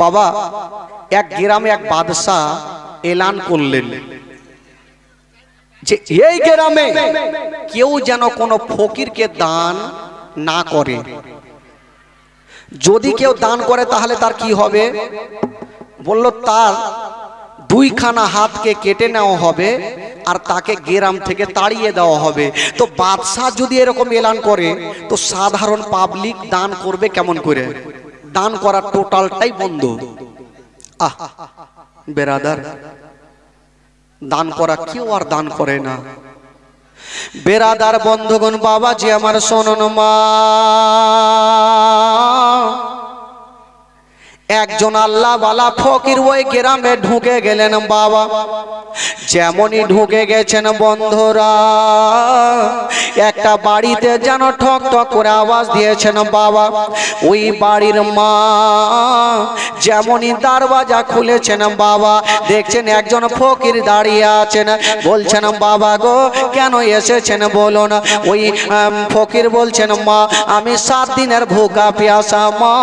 বাবা, এক গ্রামে এক বাদশাহ এলান করলেন যে, এই গ্রামে কেউ যেন কোনো ফকিরকে দান না করে। যদি কেউ দান করে তাহলে তার কি হবে? বলল, তার দুইখানা হাতকে কেটে নেওয়া হবে আর তাকে গ্রাম থেকে তাড়িয়ে দেওয়া হবে। তো বাদশাহ যদি এরকম এলান করে, তো সাধারণ পাবলিক দান করবে কেমন করে? দান করা টোটালটাই বন্ধ। আহ, বেরাদার, দান করা কেউ আর দান করে না। বেরাদার বন্ধগণ বাবা যে আমার শোনন মা। একজন আল্লাহ বালা ফকির ওই গ্রামে ঢুকে গেলেন, বাবা। যেমনই ঢুকে গেছেন বন্ধুরা, একটা বাড়িতে যেন ঠক ঠক করে আওয়াজ দিয়েছেন, বাবা। ওই বাড়ির মা যেমনই দরওয়াজা খুলেছেন, বাবা। দেখছেন একজন ফকির দাঁড়িয়ে আছেন, বলছেন, বাবা গো, কেন এসেছেন বলুন? ওই ফকির বলছেন, মা, আমি সাত দিনের ভুকা পিয়াসা, মা।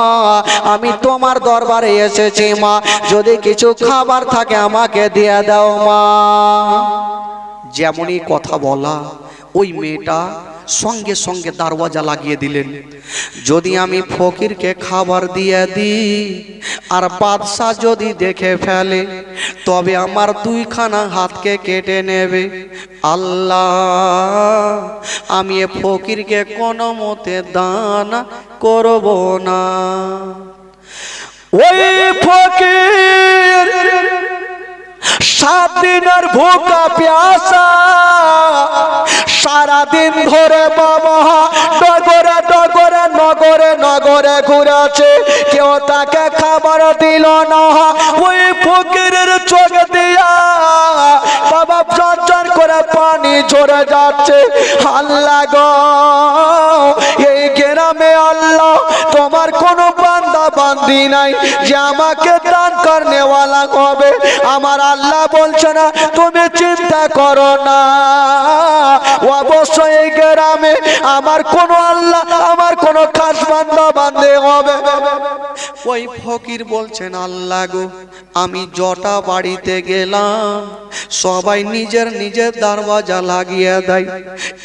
আমি তোমার দরবারে এসেছি, মা। যদি কিছু খাবার থাকে আমাকে দিয়ে দাও, মা। যেমনই কথা বলা, ওই মেয়েটা সঙ্গে সঙ্গে দরওয়াজা লাগিয়ে দিলেন। যদি আমি ফকিরকে খাবার দিয়ে দিই আর বাদশাহ যদি দেখে ফেলে, তবে আমার দুইখানা হাতকে কেটে নেবে। আল্লাহ, আমি এ ফকিরকে কোনো মতে দান করব না। ওই ফকির, সাত দিনের ভুকা প্যাসা, সারাদিন ধরে বাবা ডগরে ডগরে, নগরে নগরে ঘুরেছে। কেউ তাকে খাবার দিল না। ওই ফকিরের চোখ দিয়া বাবা চঞ্চন করে পানি ঝরে যাচ্ছে। আল্লাহ গ, এই গ্রামে আল্লাহ, তোমার কোনো নাই যে আমাকে আমার আল্লাহ বলছে না, তুমি চিন্তা করো না। এই গ্রামে আমার কোনো আল্লাহ, আমার কোনো খাস বান্দে হবে। ওই ফকির বলছেন, আল্লাহ গো, আমি জটা বাড়িতে গেলাম। সবাই নিজের নিজের দরওয়াজা লাগিয়ে দেয়।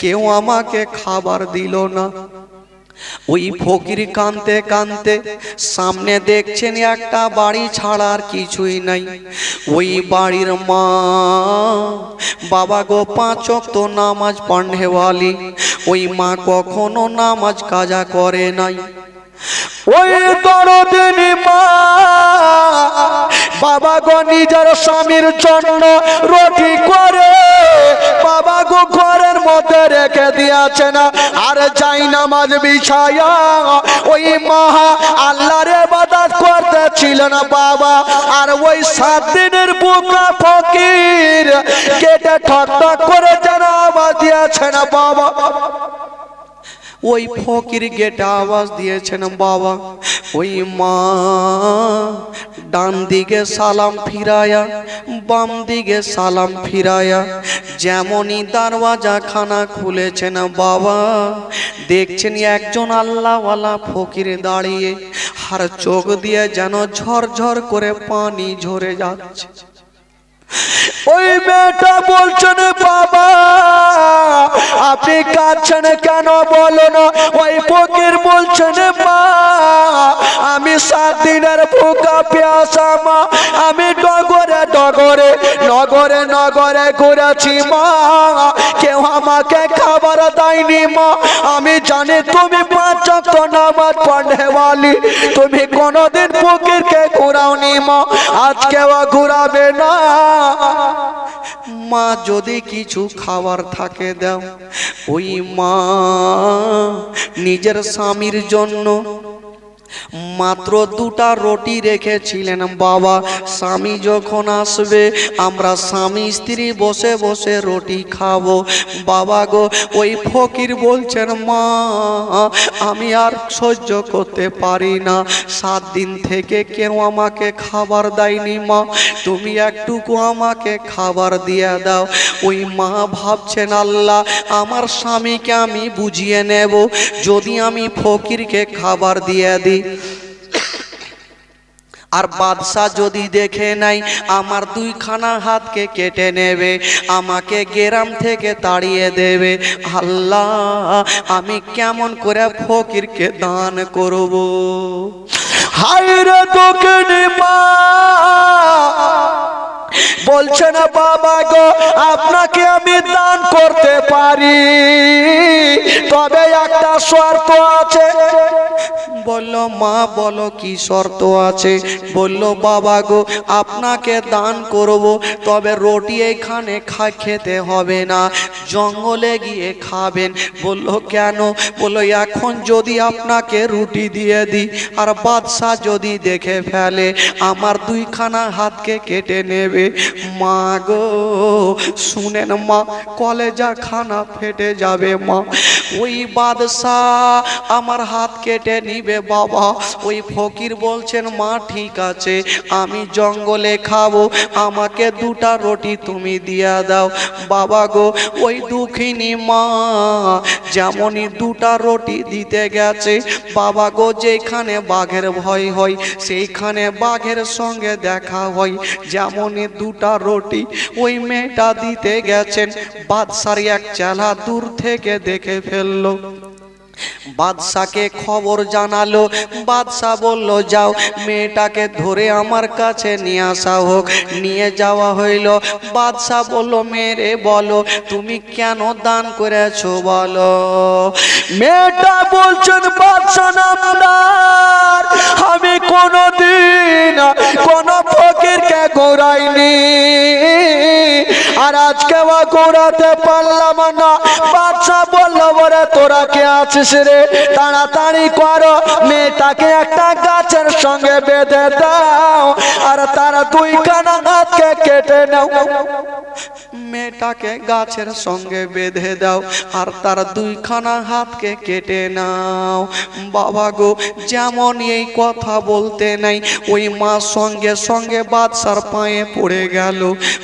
কেউ আমাকে খাবার দিল না। ওই ফকির কানতে কানতে সামনে দেখছেন একটা বাড়ি ছাড়ার কিছুই নাই। ওই বাড়ির মা, বাবা গো পাঁচ তো নামাজ পান্ডেওয়ালি ওই মা কখনো নামাজ কাজা করে নাই। ওই দরদিনী মা, বাবা গো নিজের স্বামীর জন্য রুটি করে, বাবা গো ঘরের মধ্যে রেখে দিয়েছে না। আর যাই নামাজ বিছায়া, ওই মহা আল্লাহর ইবাদত না বাবা। আর ওই সাত দিনের বুকা ফকির কেটে ঠক করে যেন আওয়াজ না বাবা। ওই ফকির গেটে আওয়াজ দিয়েছেন, বাবা। ওই মা ডান দিকে সালাম ফিরায়া, বাম দিকে সালাম ফিরায়া, যেমনই দরওয়াজা খানা খুলেছেন, বাবা। দেখছেন একজন আল্লাহওয়ালা ফকির দাঁড়িয়ে আর চোখ দিয়ে যেন ঝরঝর করে পানি ঝরে যাচ্ছে। ওই মেয়েটা বলছেন বাবা, আপনি কাঁদছেন কেন বলেন ওই ফকির বলছেন মা, আমি সাত দিনের ভুকা পেয়াসা মা, আমি ডগরে ডগরে নগরে নগরে ঘুরেছি মা। কেউ আমাকে খাবার দেয়নি মা। আমি জানি তুমি পাঁচ নামাজ পড়নেওয়ালি তুমি কোনোদিন ফকিরকে ঘুরাওনি মা আজকেও ঘুরাবে না। মা যদি কিছু খাবার থাকে দাও। ওই মা নিজের স্বামীর জন্য মাত্র দুটা রুটি রেখেছিলেন বাবা। স্বামী যখন আসবে, আমরা স্বামী স্ত্রী বসে বসে রুটি খাব। বাবা গো, ওই ফকির বলছেন, মা, আমি আর সহ্য করতে পারি না। সাত দিন থেকে কেউ আমাকে খাবার দেয়নি, মা। তুমি একটুকু আমাকে খাবার দিয়ে দাও। ওই মা ভাবছেন, আল্লাহ, আমার স্বামীকে আমি বুঝিয়ে নেব। যদি আমি ফকিরকে খাবার দিয়ে দিই আর বাদশাহ যদি দেখে নাই, আমার দুইখানা হাতকে কেটে নেবে, আমাকে গেরাম থেকে তাড়িয়ে দেবে। আল্লাহ, আমি কেমন করে ফকিরকে দান করব? হাইরে দোকানি মা! বলছে না, বাবা গো, আপনাকে দান করতে পারি। তবে একটা শর্ত আছে। বলল, মা, বলো কি শর্ত আছে? বলল, বাবা গো, আপনাকে দান করব, তবে রুটি এখানে খা, খেতে হবে না। জঙ্গলে গিয়ে খাবেন। বলল, কেন? বলল, এখন যদি আপনাকে রুটি দিয়ে দিই, আর বাদশাহ যদি দেখে ফেলে, আমার দুইখানা হাতকে কেটে নেবে। মা গো, শুনেন মা কলেজা খানা ফেটে যাবে, মা। ওই বাদশাহ আমার হাত কেটে নিবে, বাবা। ওই ফকির বলছেন, মা, ঠিক আছে, আমি জঙ্গলে খাব। আমাকে দুটা রুটি তুমি দিয়া দাও। বাবা গো, ওই দুঃখিনী মা যেমনই দুটা রুটি দিতে গেছে, বাবা গো, যেখানে বাঘের ভয় হয়, সেইখানে বাঘের সঙ্গে দেখা হয়। যেমনই দুটা রুটি ওই মেয়েটা দিতে গেছেন বাদশার এক চেলা দূর থেকে দেখে ফেলল। বাদশাকে খবর জানালো। বাদশাহ বলল, যাও, মেয়েটাকে ধরে আমার কাছে নিয়ে আসা হোক। নিয়ে যাওয়া হইল। বাদশাহ বলল মেরে বলো, তুমি কেন দান করেছ বলো? মেয়েটা বলছেন, বাদশা নামদার, আমি কোনদিন কোন ফকিরকে গোড়াইনি আর আজকে বা গোড়াতে পারলাম না। বাদশা বলল বলে তোরা কে আছিস রে? তাড়াতাড়ি করো মেয়েটাকে একটা গাছের সঙ্গে বেঁধে দাও। আর তারা দুই কানা হাতকে কেটে নাও। মেয়েটাকে গাছের সঙ্গে বেঁধে দাও আর তার দুইখানা হাতকে কেটে নাও। বাবা গো, যেমন এই কথা বলতে নাই, ওই মা সঙ্গে সঙ্গে বাদশার পায়ে পড়ে গেল।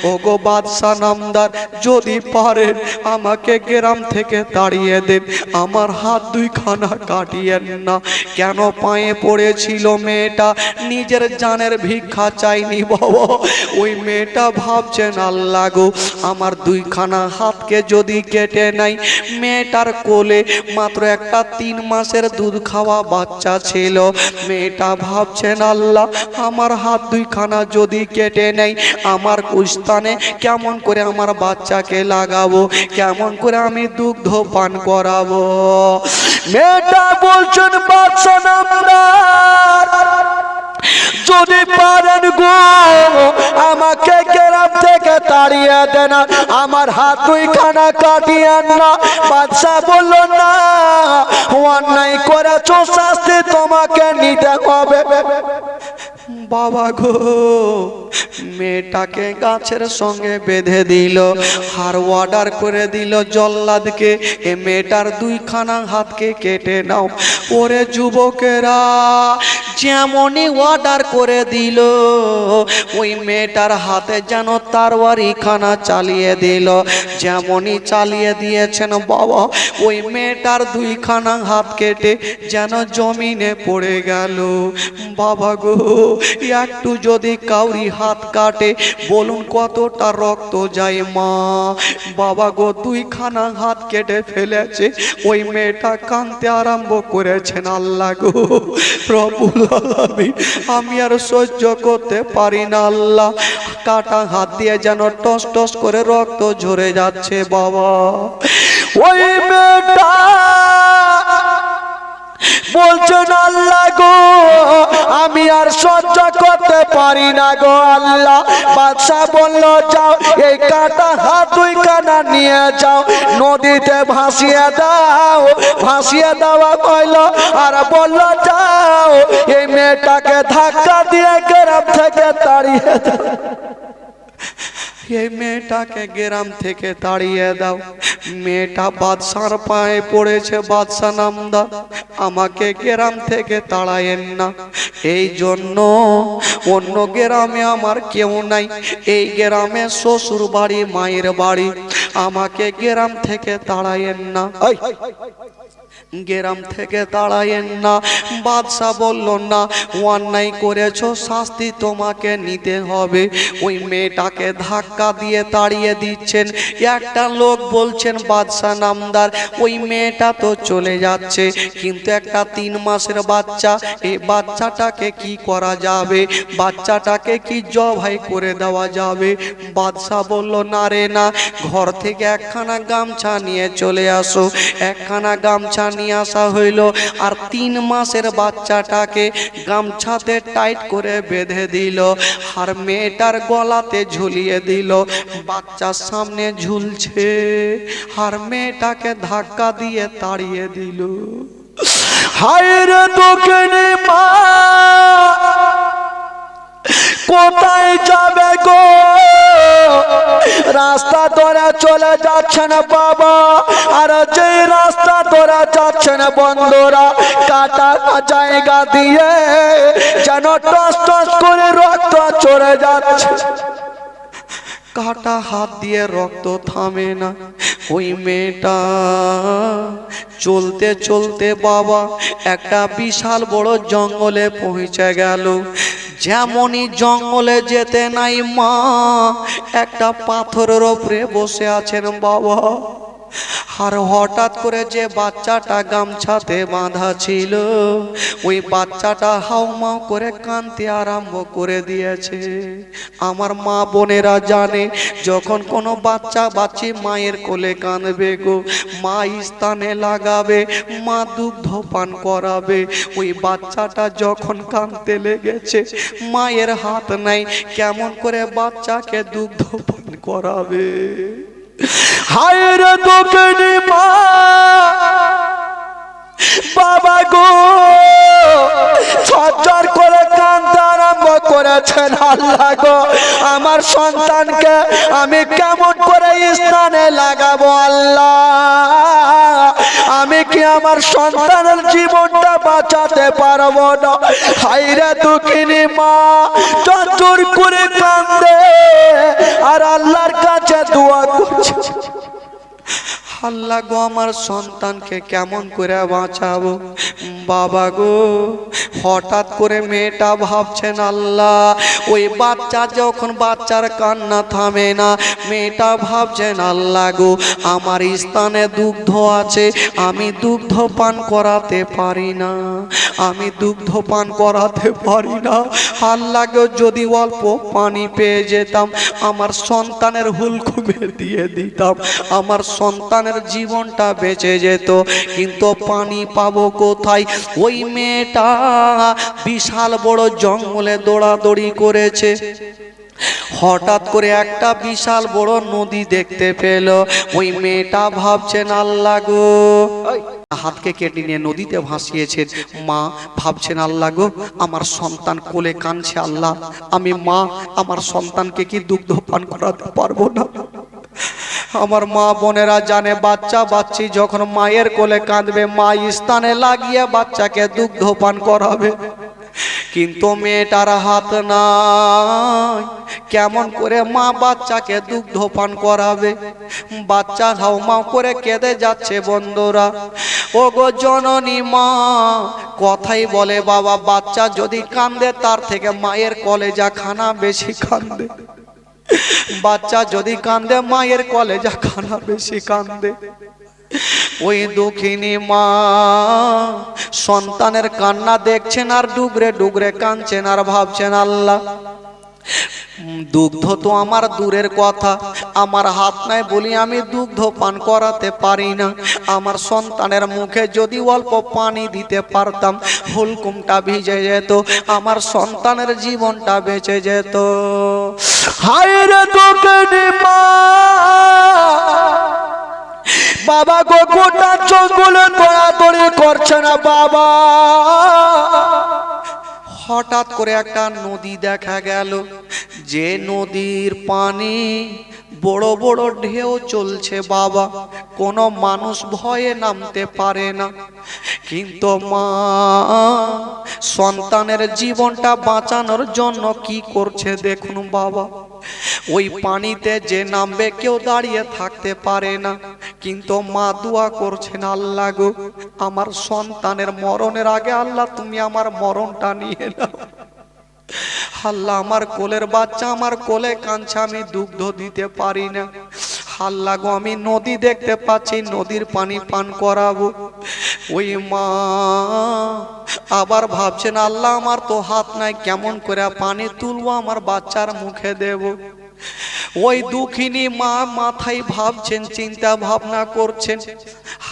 ও গো বাদশাহ নামদার, যদি পারেন আমাকে গ্রাম থেকে তাড়িয়ে দেন, আমার হাত দুইখানা কাটিয়েন না। কেন পায়ে পড়েছিল মেয়েটা? নিজের জানের ভিক্ষা চাইনি বাবা। ওই মেয়েটা ভাবছেন, আল্লাহ গো, আমার দুইখানা হাতকে যদি কেটে নাই, মেয়েটার কোলে মাত্র একটা তিন মাসের দুধ খাওয়া বাচ্চা ছিল। মেয়েটা ভাবছেন, আল্লাহ, আমার হাত দুইখানা যদি কেটে নেই, আমার কুস্তানে কেমন করে আমার বাচ্চাকে লাগাবো? কেমন করে আমি দুগ্ধ পান করাবো? মেয়েটা বলছেন বাদশা নামদার। যদি পারেন গো, আমাকে গ্রাম থেকে তাড়িয়ে দেন আমার হাত দুইখানা কাটিয়ে না। বাদশাহ বলল, না, অন্যায় করেছ, শাস্তি তোমাকে নিতে হবে। বাবা গো, মেয়েটাকে গাছের সঙ্গে বেঁধে দিল আর অর্ডার করে দিল জল্লাদকে। এ মেয়েটার দুইখানা হাতকে কেটে নাও। ওরে যুবকেরা, যেমনই অর্ডার করে দিল, ওই মেয়েটার হাতে যেন তারওয়ারি খানা চালিয়ে দিল। যেমনই চালিয়ে দিয়েছেন বাবা, ওই মেয়েটার দুইখানা হাত কেটে যেন জমিনে পড়ে গেল। বাবা গো একটু যদি কাউরি হাত কাটে, বলুন কতটা রক্ত যায় মা? বাবা গো, দুইখানা হাত কেটে ফেলেছে, ওই মেয়েটা কাঁদতে আরম্ভ করেছেন, আল্লাহ গো। প্রভুল আমি আর সহ্য করতে পারি না, আল্লাহ। কাটা হাত দিয়ে যেন টস টস করে রক্ত ঝরে যাচ্ছে, বাবা। ওই মেয়েটা বলছেন আল্লাহ গো, আমি আর সহ্য করতে পারি না গো আল্লাহ। বাদশাহ বলল, যাও, এই কাটা হাত দুই কানা নিয়ে যাও। নদীতে ভাসিয়ে দাও। ভাসিয়ে দেওয়া কইল, আর বলল, যাও, এই মেয়েটাকে ধাক্কা দিয়ে গ্রাম থেকে তাড়িয়ে দাও। এই মেয়েটাকে গ্রাম থেকে তাড়িয়ে দাও। মেয়েটা বাদশার পায়ে পড়েছে বাদশা নামদা। আমাকে গ্রাম থেকে তাড়ায়েন না। এই জন্য অন্য গ্রামে আমার কেউ নাই। এই গ্রামে শ্বশুর বাড়ি মায়ের বাড়ি। আমাকে গ্রাম থেকে তাড়ায়েন না। গ্রাম থেকে দাঁড়ায়েন না। বাদশাহ বলল, না, অন্যায় করেছ, শাস্তি তোমাকে নিতে হবে। ওই মেয়েটাকে ধাক্কা দিয়ে তাড়িয়ে দিচ্ছেন। একটা লোক বলছেন, বাদশাহ নামদার, ওই মেয়েটা তো চলে যাচ্ছে, কিন্তু একটা তিন মাসের বাচ্চা, এই বাচ্চাটাকে কি করা যাবে? বাচ্চাটাকে কি জবাই করে দেওয়া যাবে? বাদশাহ বলল, না রে, না, ঘর থেকে একখানা গামছা নিয়ে চলে আসো। একখানা গামছা নিয়ে আসা হইল। আর তিন মাসের বাচ্চাটাকে গামছাতে টাইট করে বেঁধে দিল আর মেয়েটার গলাতে ঝুলিয়ে দিল। বাচ্চার সামনে ঝুলছে আর মেয়েটাকে ধাক্কা দিয়ে তাড়িয়ে দিল। হায় রে দোকানে মা! কোথায় যাবে গো? রাস্তা ধরে চলে যাচ্ছে না বাবা। আর যে রাস্তা তোরা যাচ্ছে না বন্ধুরা, কাটা জায়গা দিয়ে যেন টস টস করে রক্ত চলে যাচ্ছে। কাটা হাত দিয়ে রক্ত থামে না ওই মেয়েটা। চলতে চলতে বাবা, একটা বিশাল বড় জঙ্গলে পৌঁছে গেল। যেমনই জঙ্গলে যেতে নাই মা একটা পাথরের ওপরে বসে আছেন বাবা। আর হঠাৎ করে যে বাচ্চাটা গামছাতে বাঁধা ছিল, ওই বাচ্চাটা হাউমাউ করে কাঁদতে আরম্ভ করে দিয়েছে। আমার মা বোনেরা জানে, যখন কোনো বাচ্চা বাচ্চি মায়ের কোলে কাঁদবে গো, মা স্থানে লাগাবে, মা দুগ্ধ পান করাবে। ওই বাচ্চাটা যখন কাঁদতে লেগেছে, মায়ের হাত নাই, কেমন করে বাচ্চাকে দুগ্ধ পান করাবে? হায়ের দোকানে মা। বাবা গো! ছটর করে কান্দতে আরম্ভ করেছেন আল্লাহ গো। আমার সন্তানকে আমি কেমন করে স্থানে লাগাবো আল্লাহ? আমি কি আমার সন্তানের জীবনটা বাঁচাতে পারব না? হাইরে দুঃখিনী মা চতুর করে কান্দে। আর আল্লাহর কাছে দোয়া করছে। আল্লাহ গো আমার সন্তানকে, কেমন করে বাঁচাবো? বাবা গো, হঠাৎ করে মেয়েটা ভাবছেন, আল্লাহ, ওই বাচ্চা যখন বাচ্চার কান্না থামে না, মেয়েটা ভাবছেন, আল্লাহ গো, আমার স্থানে দুগ্ধ আছে, আমি দুগ্ধ পান করাতে পারি না, আমি দুগ্ধ পান করাতে পারি না। আল্লাহ গো, যদি অল্প পানি পেয়ে যেতাম, আমার সন্তানের হুলকুমে দিয়ে দিতাম, আমার সন্তানের জীবনটা বেঁচে যেত। কিন্তু পানি পাবো কোথায়? ওই মেয়েটা বিশাল বড় জঙ্গলে দৌড়াদৌড়ি করেছে। হঠাৎ করে একটা বিশাল বড় নদী দেখতে পেল। ওই মেয়েটা ভাবছেন, আল্লাহ গো। হাতকে কেটে নিয়ে নদীতে ভাসিয়েছেন। মা ভাবছেন, আল্লাহ গো, আমার সন্তান কোলে কানছে আল্লাহ। আমি মা, আমার সন্তানকে কি দুগ্ধ পান করাতে পারব না? আমার মা বোনেরা জানে, বাচ্চা বাচ্চি যখন মায়ের কোলে কাঁদবে, মা স্থানে লাগিয়ে বাচ্চাকে দুগ্ধ পান করাবে। কিন্তু মেয়েটার হাত নাই। কেমন করে মা বাচ্চাকে দুগ্ধ পান করাবে? বাচ্চা হাউমাউ করে কেঁদে যাচ্ছে বন্ধুরা। ও গো জননী মা, কথাই বলে বাবা, বাচ্চা যদি কান্দে, তার থেকে মায়ের কলেজা খানা বেশি কান্দে। বাচ্চা যদি কান্দে, মায়ের কলে যা খানা বেশি কান্দে। ওই দুঃখিনী মা সন্তানের কান্না দেখছেন আর ডুগরে ডুবরে কাঁদছেন আর ভাবছেন, আল্লাহ দুগ্ধ তো আমার দূরের কথা। আমার হাত নাই বলি আমি দুগ্ধ পান করাতে পারি না। আমার সন্তানের মুখে যদি অল্প পানি দিতে পারতাম, হুলকুমটা ভিজে যেত। আমার সন্তানের জীবনটা বেঁচে যেত। হায়ের দোকানে মা! বাবা গোটা জঙ্গলে দৌড়াদৌড়ি করছে না বাবা। হঠাৎ করে একটা নদী দেখা গেল। যে নদীর পানি বড় বড় ঢেউ চলছে বাবা। কোনো মানুষ ভয়ে নামতে পারে না। কিন্তু মা, সন্তানের জীবনটা বাঁচানোর জন্য কি করছে দেখুন বাবা। ওই পানিতে যে নামবে কেউ দাঁড়িয়ে থাকতে পারে না। কিন্তু মা দোয়া করছেন, আল্লাহ গো, আমার সন্তানের মরণের আগে আল্লাহ তুমি আমার মরণটা নিয়ে নাও। আল্লাহ আমার কোলের বাচ্চা, আমার কোলে কাঁদছে, আমি দুগ্ধ দিতে পারি না। আল্লাহ গো, আমি নদী দেখতে পাচ্ছি, নদীর পানি পান করাবো। ওই মা আবার ভাবছেন, আল্লাহ আমার তো হাত নাই, কেমন করে পানি তুলবো, আমার বাচ্চার মুখে দেব। ওই দুঃখিনী মা মাথায় ভাবছেন, চিন্তা ভাবনা করছেন,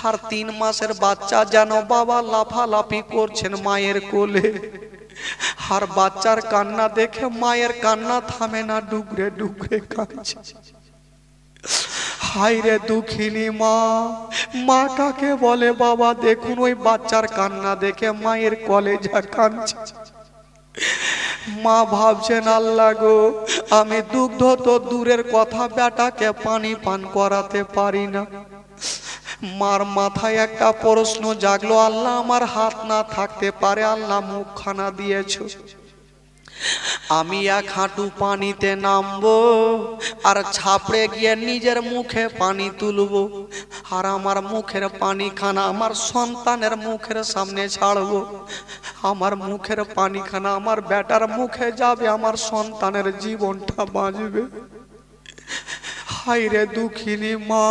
আর তিন মাসের বাচ্চা যেন বাবা লাফালাফি করছেন মায়ের কোলে। আর বাচ্চার কান্না দেখে মায়ের কান্না থামে না, ডুগরে ডুগরে কাঁদছে। হাইরে দুঃখিনী মা মা কাকে বলে? বাবা, দেখুন ওই বাচ্চার কান্না দেখে মায়ের কলেজা কাঁদছে। মা ভাবছেন, আল্লাহ গো, আমি দুগ্ধ তো দূরের কথা, বেটাকে পানি পান করাতে পারি না। মার মাথায় একটা প্রশ্ন জাগলো, আল্লাহ আমার হাত না থাকতে পারে, আল্লাহ মুখখানা দিয়েছ। আমি এক হাঁটু পানিতে নামবো আর ছাপড়ে গিয়ে নিজের মুখে পানি তুলবো আর আমার মুখের পানি খানা আমার সন্তানের মুখের সামনে ছাড়বো। আমার মুখের পানি খানা আমার বেটার মুখে যাবে, আমার সন্তানের জীবনটা বাঁচবে। হাইরে দুঃখিনী মা,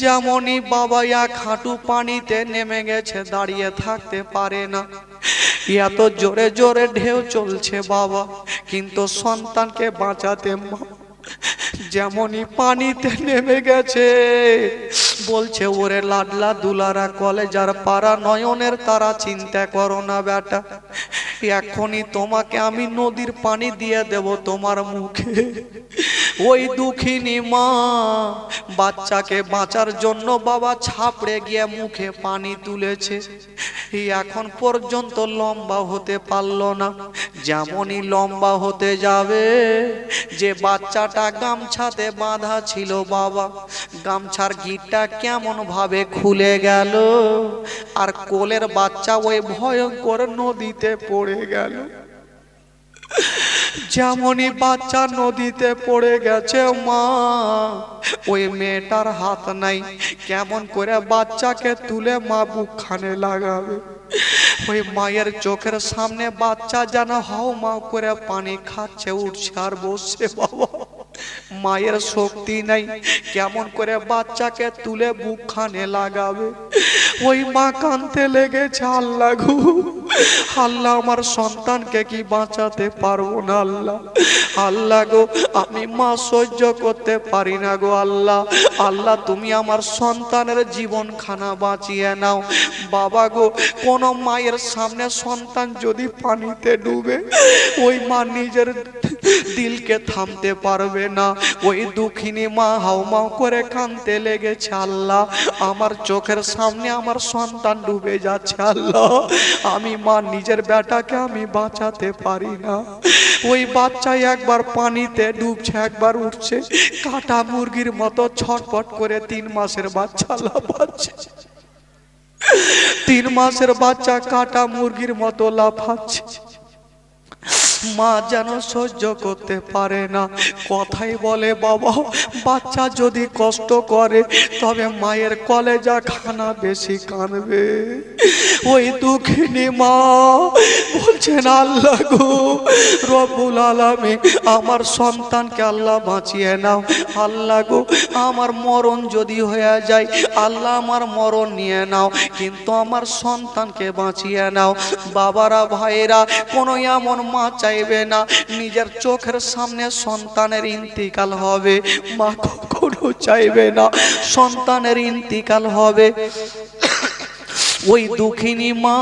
যেমনই বাবা এক হাঁটু পানিতে নেমে গেছে, দাঁড়িয়ে থাকতে পারে না। এত জোরে জোরে ঢেউ চলছে বাবা, কিন্তু সন্তানকে বাঁচাতে মা যেমনই পানিতে নেমে গেছে, বলছে, ওরে লাডলা দুলারা, কলেজার পাড়া নয়নের তারা চিন্তা করো না বেটা এখনই তোমাকে আমি নদীর পানি দিয়ে দেব তোমার মুখে। ওই দুঃখিনী মা, বাচ্চাকে বাঁচার জন্য বাবা ছাপড়ে গিয়ে মুখে পানি তুলেছে। এখন পর্যন্ত লম্বা হতে পারল না। যেমনই লম্বা হতে যাবে, যে বাচ্চাটা গামছাতে বাঁধা ছিল বাবা, গামছার গিটটা কেমন ভাবে খুলে গেল, আর কোলের বাচ্চা ওই ভয়ঙ্কর নদীতে পড়ে গেল। যেমনই বাচ্চা নদীতে পড়ে গেছে মা, ওই মেয়েটার হাত নাই। কেমন করে বাচ্চাকে তুলে মা বুকখানে লাগাবে? ওই মায়ের চোখের সামনে বাচ্চা যেন হাও মা করে পানি খাচ্ছে, উঠছে আর বসছে বাবা। মায়ের শক্তি নাই, কেমন করে বাচ্চাকে তুলে বুকখানে লাগাবে? ওই মা কানতে লেগেছে, আল্লাহ আল্লাহ, আমার সন্তানকে কি বাঁচাতে পারব না আল্লাহ? আল্লাহ গো, আমি মা সহ্য করতে পারি না গো আল্লাহ। আল্লাহ, তুমি আমার সন্তানের জীবন খানা বাঁচিয়ে নাও। বাবা গো, কোনো মায়ের সামনে সন্তান যদি পানিতে ডুবে, ওই মা নিজের দিলকে থামতে পারবে না। ওই দুঃখিনী মা হাউমাউ করে কানতে লেগেছে, আল্লাহ। আমার চোখের সামনে আমার সন্তান ডুবে যাচ্ছে, আল্লাহ। আমি মা, নিজের বেটাকে আমি বাঁচাতে পারি না। ওই বাচ্চা একবার পানিতে ডুবছে, একবার উঠছে। কাটা মুরগির মতো ছটপট করে তিন মাসের বাচ্চা লাফাচ্ছে। তিন মাসের বাচ্চা কাটা মুরগির মতো লাফাচ্ছে। মা যেন সহ্য করতে পারে না। কথাই বলে, বাবা, বাচ্চা যদি কষ্ট করে, তবে মায়ের কলেজা খানা বেশি কানবে ওই দুঃখিনী মা বলছেন, আল্লাহ গো রবুল আলামিন, আমার সন্তানকে আল্লাহ বাঁচিয়ে নাও। আল্লাহ গো, আমার মরণ যদি হয়ে যায়, আল্লাহ আমার মরণ নিয়ে নাও, কিন্তু আমার সন্তানকে বাঁচিয়ে নাও। বাবারা ভাইরা কোনো এমন মা চাইবে না। নিজের চোখের সামনে সন্তানের ইন্তিকাল হবে। মা কখনো চাইবে না। সন্তানের ইন্তিকাল হবে। ওই দুঃখিনী মা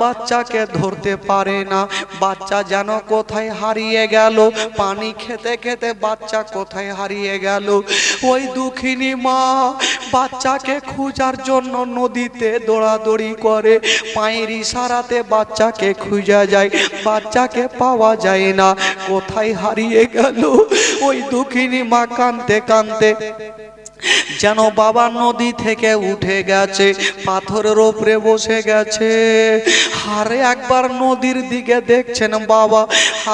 বাচ্চাকে ধরতে পারে না। বাচ্চা যেন কোথায় হারিয়ে গেল। পানি খেতে খেতে বাচ্চা কোথায় হারিয়ে গেল। ওই দুঃখিনী মা বাচ্চাকে খুঁজার জন্য নদীতে দৌড়াদৌড়ি করে। পায়ের ইশারাতে বাচ্চাকে খুঁজা যায়, বাচ্চাকে পাওয়া যায় না। কোথায় হারিয়ে গেল? ওই দুঃখিনী মা কানতে কানতে যেন বাবা নদী থেকে উঠে গেছে, পাথরের ওপরে বসে গেছে। হারে একবার নদীর দিকে দেখছেন বাবা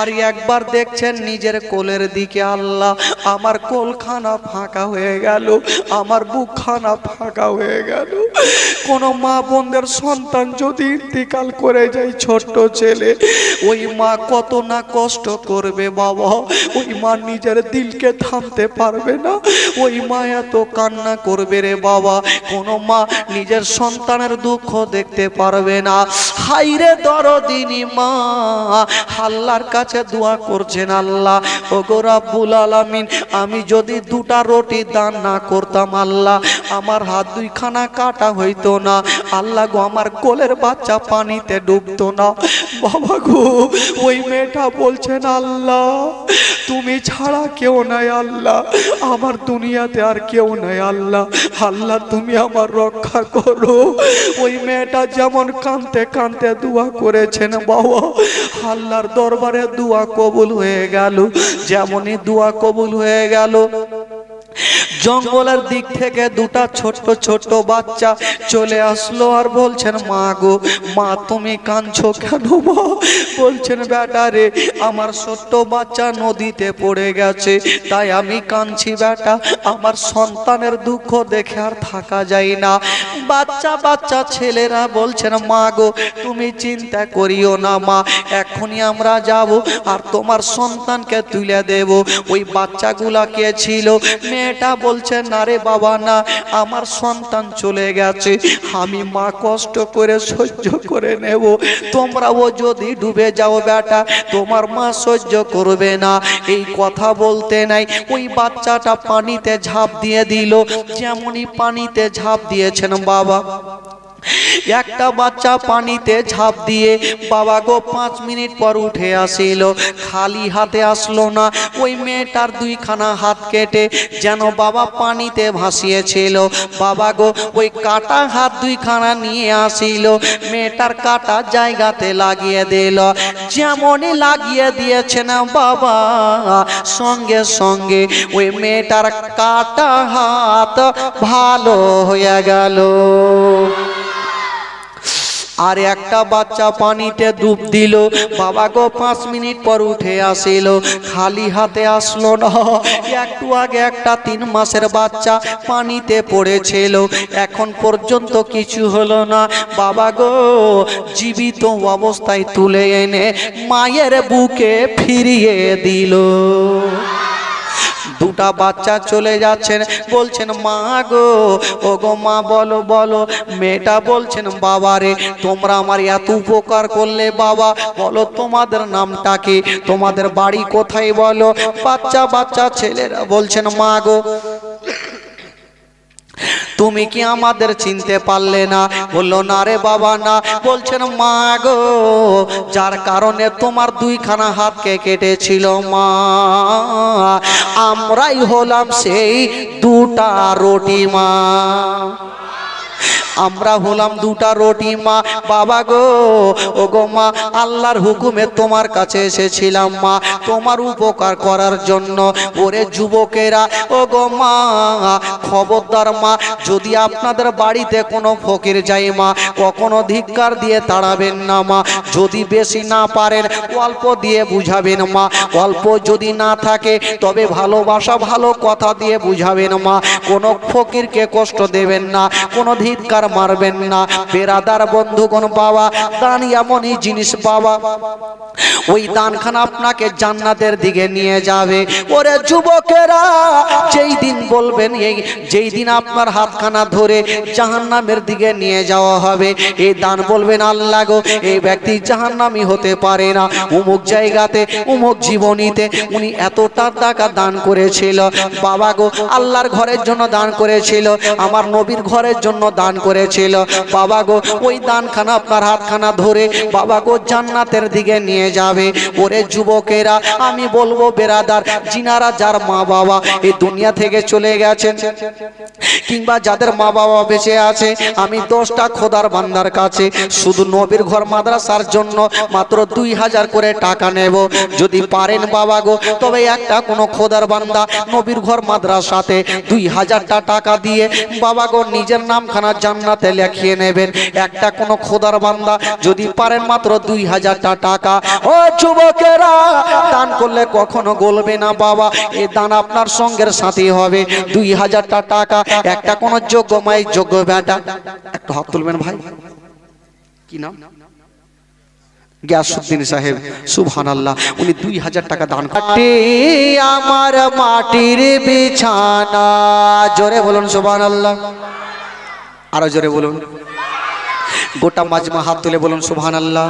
আর একবার দেখছেন নিজের কোলের দিকে আল্লাহ। আমার কোলখানা ফাঁকা হয়ে গেল, আমার বুকখানা ফাঁকা হয়ে গেল। কোন মা বোনদের সন্তান যদি ইন্তিকাল করে যায় ছোট্ট ছেলে, ওই মা কত না কষ্ট করবে বাবা। ওই মা নিজের দিলকে থামতে পারবে না, ওই মা এত কান্না করবে রে বাবা। কোন মা নিজের সন্তানের দুঃখ দেখতে পারবে না। হাইরে দরদিনী মা, আল্লাহর কাছে দোয়া করছেন আল্লাহ। ও গো রাব্বুল আলামিন, আমি যদি দুটা রুটি দান না করতাম আল্লাহ, আমার হাত দুইখানা কাটা হইতো না। আল্লাহ গো, আমার কোলের বাচ্চা পানিতে ডুবতো না। বাবা গো, ওই মেয়েটা বলছেন আল্লাহ। তুমি ছাড়া কেউ নাই আল্লাহ। আমার দুনিয়াতে আর কেউ নাই আল্লাহ। আল্লাহ, তুমি আমার রক্ষা করো। ওই মেয়েটা যেমন কানতে কানতে দোয়া করেছেন বাবা, আল্লাহর দরবারে দোয়া কবুল হয়ে গেল। যেমনই দোয়া কবুল হয়ে গেল। জঙ্গলের দিক থেকে দুটা ছোট্ট ছোট্ট বাচ্চা চলে আসলো আর বলছেন, মা গো, মা, তুমি কাঁদছো কেন বলছেন, বেটা রে, আমার ছোট্ট বাচ্চা নদীতে পড়ে গেছে, তাই আমি কাঁদছি, বেটা। আমার সন্তানের দুঃখ দেখে আর থাকা যায় না। বাচ্চা বাচ্চা ছেলেরা বলছেন, মা গো, তুমি চিন্তা করিও না মা, এখনই আমরা যাব আর তোমার সন্তানকে তুলে দেব। ওই বাচ্চাগুলা কে ছিল? মেয়েটা বলছে, না রে বাবা, না, আমার সন্তান চলে গেছে, আমি মা কষ্ট করে সহ্য করে নেব। তোমরাও যদি ডুবে যাও বেটা, তোমার মা সহ্য করবে না। এই কথা বলতে নাই, ওই বাচ্চাটা পানিতে ঝাঁপ দিয়ে দিল, যেমনই পানিতে ঝাঁপ দিয়েছেন বাবা। একটা বাচ্চা পানিতে ঝাঁপ দিয়ে বাবা গো পাঁচ মিনিট পর উঠে আসিল। খালি হাতে আসলো না। ওই মেয়েটার দুইখানা হাত কেটে যেন বাবা পানিতে ভাসিয়েছিল। বাবা গো ওই কাটা হাত দুইখানা নিয়ে আসিল। মেয়েটার কাটা জায়গাতে লাগিয়ে দিল। যেমনই লাগিয়ে দিয়েছে না বাবা, সঙ্গে সঙ্গে ওই মেয়েটার কাটা হাত ভালো হয়ে গেল। আর একটা বাচ্চা পানিতে ডুব দিল। বাবা গো, পাঁচ মিনিট পর উঠে আসিল। খালি হাতে আসলো না। একটু আগে একটা তিন মাসের বাচ্চা পানিতে পড়েছিল। এখন পর্যন্ত কিছু হলো না। বাবা গো, জীবিত অবস্থায় তুলে এনে মায়ের বুকে ফিরিয়ে দিল। দুটা বাচ্চা চলে যাচ্ছেন। বলছেন, মা গো ও গো মা, বলো বলো। মেয়েটা বলছেন, বাবা রে, তোমরা আমার এত উপকার করলে, বাবা। বলো, তোমাদের নামটা কি? তোমাদের বাড়ি কোথায়, বলো? বাচ্চা বাচ্চা, ছেলেরা বলছেন, মা গো তুমি কি আমাদের চিনতে পারলে না? বলল, না রে বাবা, না। বলছেন, মা গো, যার কারণে তোমার দুইখানা হাতকে কেটেছিল, মা। আমরাই হলাম সেই দুটা রুটি, মা। আমরা হলাম দুটা রুটি মা। বাবা গো ও গো মা, আল্লাহর হুকুমে তোমার কাছে এসেছিলাম মা। তোমার উপকার করার জন্য ওরে যুবকেরা ও গো মা, খবরদার মা, যদি আপনাদের বাড়িতে কোনো ফকির যায় মা, কখনো ধিক্কার দিয়ে তাড়াবেন না মা। যদি বেশি না পারেন, অল্প দিয়ে বুঝাবেন মা। অল্প যদি না থাকে, তবে ভালোবাসা ভালো কথা দিয়ে বুঝাবেন মা। কোনো ফকিরকে কষ্ট দেবেন না, কোনো ধিক্কার মারবেন না। বেরাদার বন্ধুগণ বাবা, দান এমনই জিনিস বাবা। ওই দানখানা আপনাকে জান্নাতের দিকে নিয়ে যাবে। ওরে যুবকেরা, যেই দিন বলবেন এই, যেই দিন আপনার হাতখানা ধরে জাহান্নামের দিকে নিয়ে যাওয়া হবে, এই দান বলবেন, আল্লাহ গো, এই ব্যক্তি জাহান্নামি হতে পারে না। উমুক জায়গাতে, উমুক জীবনীতে উনি এতটা টাকা দান করেছিল। বাবা গো, আল্লাহর ঘরের জন্য দান করেছিল। আমার নবীর ঘরের জন্য দান করে করেছিল। বাবা গো, ওই দানখানা আপনার হাতখানা ধরে বাবা গো জান্নাতের দিকে নিয়ে যাবে। ওরে যুবকেরা, আমি বলব বেরাদার জিনারা যার মা বাবা এই দুনিয়া থেকে চলে গেছেন কিংবা যাদের মা বাবা বেঁচে আছে, আমি দশটা খোদার বান্দার কাছে শুধু নবীর ঘর মাদ্রাসার জন্য মাত্র দুই হাজার করে টাকা নেব। যদি পারেন বাবা গো, তবে একটা কোনো খোদার বান্দা নবীর ঘর মাদ্রাসাতে দুই হাজারটা টাকা দিয়ে বাবা গো নিজের নামখানা জান্নাতে লেখিয়ে নেবেন। একটা কোনো খোদার বান্দা যদি পারেন মাত্র দুই হাজারটা টাকা। ও যুবকেরা, দান করলে কখনো গলবে না বাবা। এ দান আপনার সঙ্গের সাথী হবে। দুই হাজারটা টাকা, একটা কোনো যোগ্য মাই যোগ্য বেটা। একটু হাত তুলবেন ভাই। কি নাম? গিয়াসুদ্দিন সাহেব সুবহান আল্লাহ উনি দুই হাজার টাকা দান মাটি আমার মাটির বিছানা। জোরে বলুন সুবহান আল্লাহ আরও জোরে বলুন। গোটা মাজমা হাত তুলে বলুন সুবহান আল্লাহ